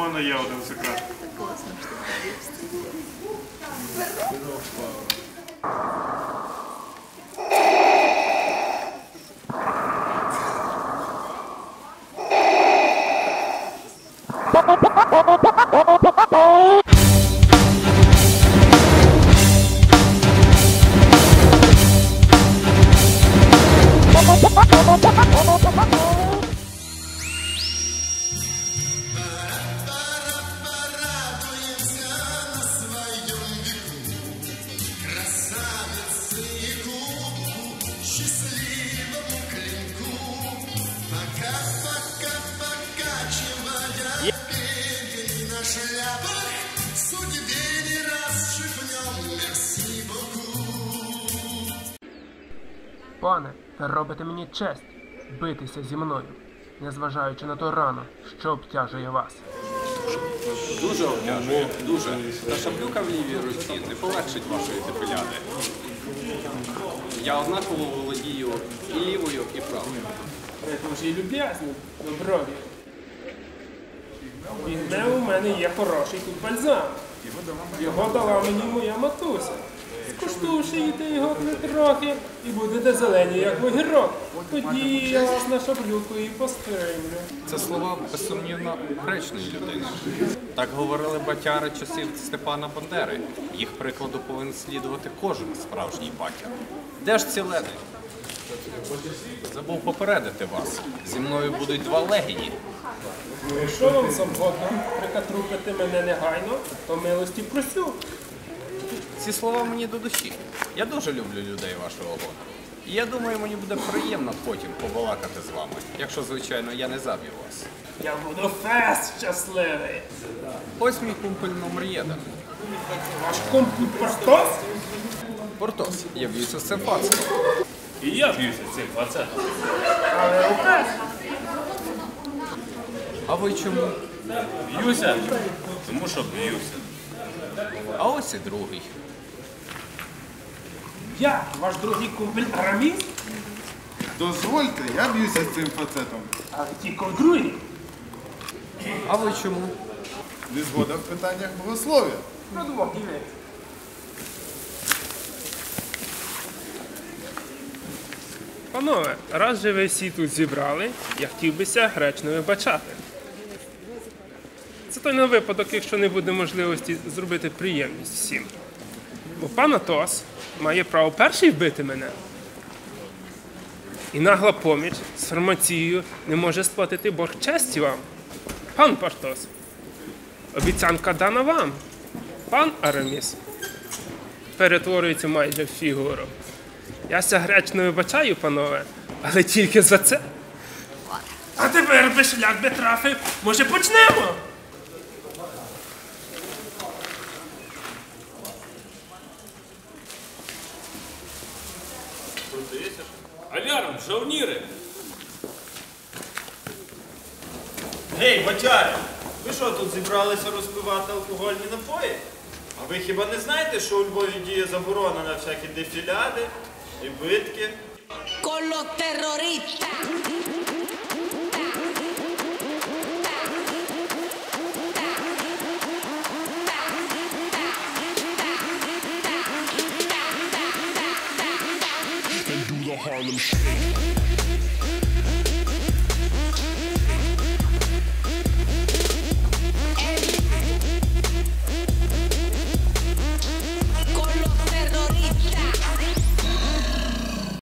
Мене є один секрет. Классно, Пане, ви робите мені честь битися зі мною, незважаючи на ту рану, що обтяжує вас. Дуже обтяжує, дуже. Та шаблюка в лівій руці не полегшить вашої дефіляди. Я однаково володію і лівою, і правою. Ви дуже люб'язні, доброві. Візьме у мене є хороший тут бальзам. Його дала мені моя матуся. Скуштувши його трохи і будете зелені, як вогірок. Тоді я вас на шаблюку і постримлю. Це слова безсумнівно гречної людини. Так говорили батяри часів Степана Бандери. Їх прикладу повинен слідувати кожен справжній батя. Де ж ці леди? Забув попередити вас. Зі мною будуть два легіні. Ну, Якщо вам завгодно прикатрупити мене негайно, то милості просю. Ці слова мені до душі. Я дуже люблю людей вашого роду. І я думаю, мені буде приємно потім побалакати з вами, якщо, звичайно, я не заб'ю вас. Я буду фест щасливий. Ось мій кумпель номер один. Ваш компут Портос? Портос, я б'юся з цим пацаном. І я б'юся цим пацаном. Але у фест. А ви чому? Б'юся, тому що б'юся. А ось і другий. Я, ваш другий кумпель Араміс, Дозвольте, я б'юся з цим фацетом. а тільки другий. А ви чому? Не згода в питаннях богослов'я. Ну, двох дівець. Панове, раз же ви всі тут зібрали, я хотів бися гречно вибачати. Це той на випадок, якщо не буде можливості зробити приємність всім. Бо пан Атос має право перший вбити мене. І нагла поміч з фармацією не може сплатити борг честі вам. Пан Партос, обіцянка дана вам. Пан Араміс перетворюється майже в фігуру. Я ся гречно вибачаю, панове, але тільки за це. А тепер би шлях би трафив. Може почнемо? Алярм, жовніри! Гей, батяри! Ви що тут зібралися розпивати алкогольні напої? А ви хіба не знаєте, що у Львові діє заборона на всякі дефіляди і битки? Коло los the Harlem Shake.